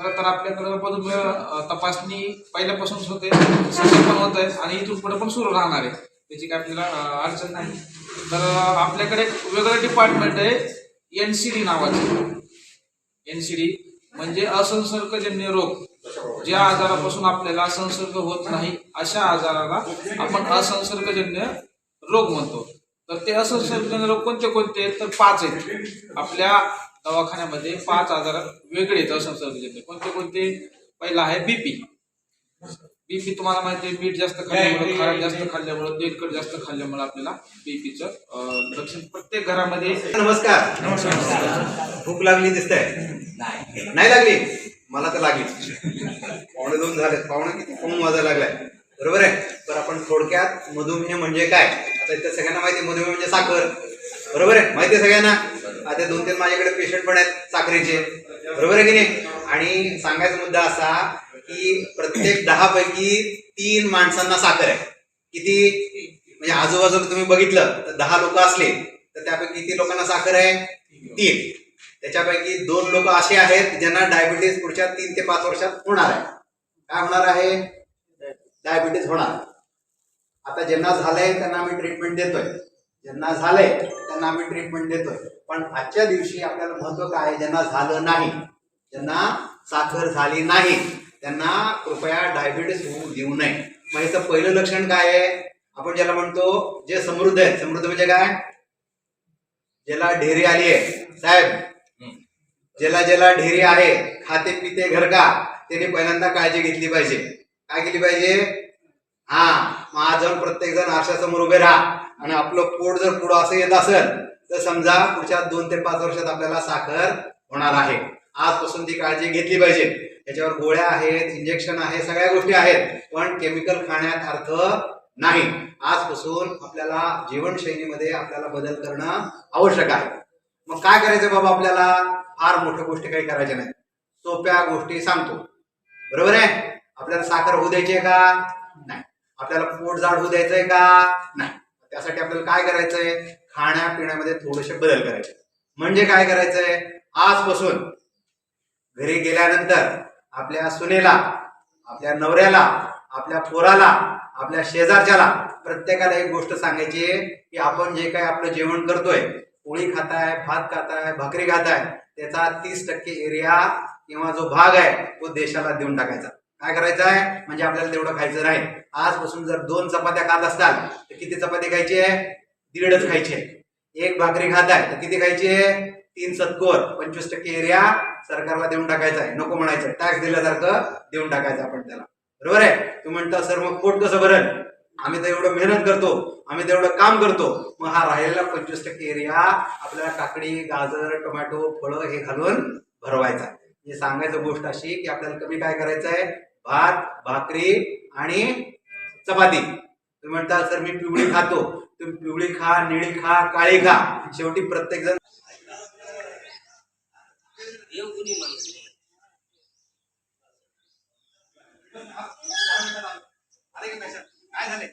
खरं तर आपल्याकडं मधुमेह तपासणी पहिल्यापासूनच होते सध्या पण होत आहे आणि इथून पुढे पण सुरू राहणार आहे. त्याची काय आपल्याला अडचण नाही. तर आपल्याकडे एक वेगळं डिपार्टमेंट आहे एन सी डी नावाचं. एन सी डी म्हणजे असंसर्गजन्य रोग. ज्या आजारापासून आपल्याला संसर्ग होत नाही अशा आजाराला आपण असंसर्गजन्य रोग म्हणतो. तर ते असंसर्गजन्य रोग कोणते कोणते आहेत तर पाच आहेत. आपल्या दवाखान्यामध्ये पाच आजार वेगळे आहेत असंसर्गजन्य कोणते कोणते? पहिला आहे बीपी बीपी तुम्हाला माहिती आहे मीठ जास्त खाल्ल्यामुळे खारट जास्त खाल्ल्यामुळे तेलकट जास्त खाल्ल्यामुळे आपल्याला बीपीचं लक्षण प्रत्येक घरामध्ये नमस्कार. भूक लागली दिसतंय? नाही. लागली? मला तर लागली. पावणे दोन झाले पावणे किती? फोन वाजायला लागलाय. बरोबर आहे? तर आपण थोडक्यात मधुमेह म्हणजे काय? आता इथं सगळ्यांना माहिती आहे मधुमेह म्हणजे साखर. बरोबर आहे? माहिती आहे सगळ्यांना? आता दोन तीन माझ्याकडे पेशंट पण आहेत साखरेचे. बरोबर आहे की नाही? आणि सांगायचा मुद्दा असा की प्रत्येक दहा पैकी तीन माणसांना साखर आहे. किती? म्हणजे आजूबाजूला तुम्ही बघितलं तर दहा लोक असले तर त्यापैकी किती लोकांना साखर आहे? तीन. त्याच्यापैकी दोन लोक असे आहेत ज्यांना डायबिटीज पुढच्या तीन ते पाच वर्षात होणार आहे. काय होणार आहे? डायबिटीज होणार आता ज्यांना झालंय त्यांना आम्ही ट्रीटमेंट देतोय. ज्यांना झालंय त्यांना आम्ही ट्रीटमेंट देतोय. पण आजच्या दिवशी आपल्याला महत्त्व काय आहे? ज्यांना झालं नाही ज्यांना साखर झाली नाही त्यांना कृपया डायबिटीस होऊ देऊ नये. मग याचं पहिलं लक्षण काय आहे? आपण ज्याला म्हणतो जे समृद्ध आहे समृद्ध म्हणजे काय? ज्याला ढेरी आली आहे. साहेब ज्याला ज्याला ढेरी आहे खाते पिते घर का त्याने पहिल्यांदा काळजी घेतली पाहिजे. काय केली पाहिजे? हा मग आज जाऊन प्रत्येक जण आरशासमोर उभे राहा. आणि आपलं पोट जर पुढं असं येत असेल तर समजा पुढच्या दोन ते पाच वर्षात आपल्याला साखर होणार आहे. आजपासून ती काळजी घेतली पाहिजे. त्याच्यावर गोळ्या आहेत इंजेक्शन आहे सगळ्या गोष्टी आहेत. पण केमिकल खाण्यात अर्थ नाही. आजपासून आपल्याला जीवनशैलीमध्ये आपल्याला बदल करणं आवश्यक आहे. मग काय करायचं बाबा आपल्याला? फार मोठ्या गोष्टी काही करायच्या नाही. सोप्या गोष्टी सांगतो. बरोबर आहे? आपल्याला साखर होऊ द्यायची आहे का? नाही. आपल्याला पोट जाड होऊ द्यायचंय का? नाही. त्यासाठी आपल्याला काय करायचंय? खाण्यापिण्यामध्ये थोडेसे बदल करायचे. म्हणजे काय करायचंय? आजपासून घरी गेल्यानंतर आपल्या सुनेला आपल्या नवऱ्याला आपल्या पोराला आपल्या शेजारच्याला प्रत्येकाला एक गोष्ट सांगायची की आपण जे काय आपलं जेवण करतोय पोळी खाताय भात खाताय भाकरी खाताय त्याचा तीस टक्के एरिया किंवा जो भाग आहे तो देशाला देऊन टाकायचा. काय करायचं आहे? म्हणजे आपल्याला तेवढं खायचं नाही आजपासून जर दोन चपात्या खात असतात तर किती चपाती खायची आहे? दीडच खायची आहे. एक भाकरी खात आहे तर किती खायची आहे? तीन सत्कोर. पंचवीस टक्के एरिया सरकारला देऊन टाकायचा आहे. नको म्हणायचं. टॅक्स दिल्यासारखं देऊन टाकायचं आपण त्याला. बरोबर आहे? तू म्हणता सर मग पोट कसं भरण आम्ही तर एवढं मेहनत करतो. आम्ही तर एवढं काम करतो. मग हा राहिलेला पंचवीस टक्के एरिया आपल्याला काकडी गाजर टोमॅटो फळं हे घालून भरवायचा हे म्हणजे सांगायचं गोष्ट अशी की आपल्याला कमी काय करायचं आहे? भात भाकरी आणि चपाती. तुम्ही म्हणता सर मी पिवळी खातो. तुम्ही पिवळी खा निळी खा काळी खा. शेवटी प्रत्येक जण काय झाले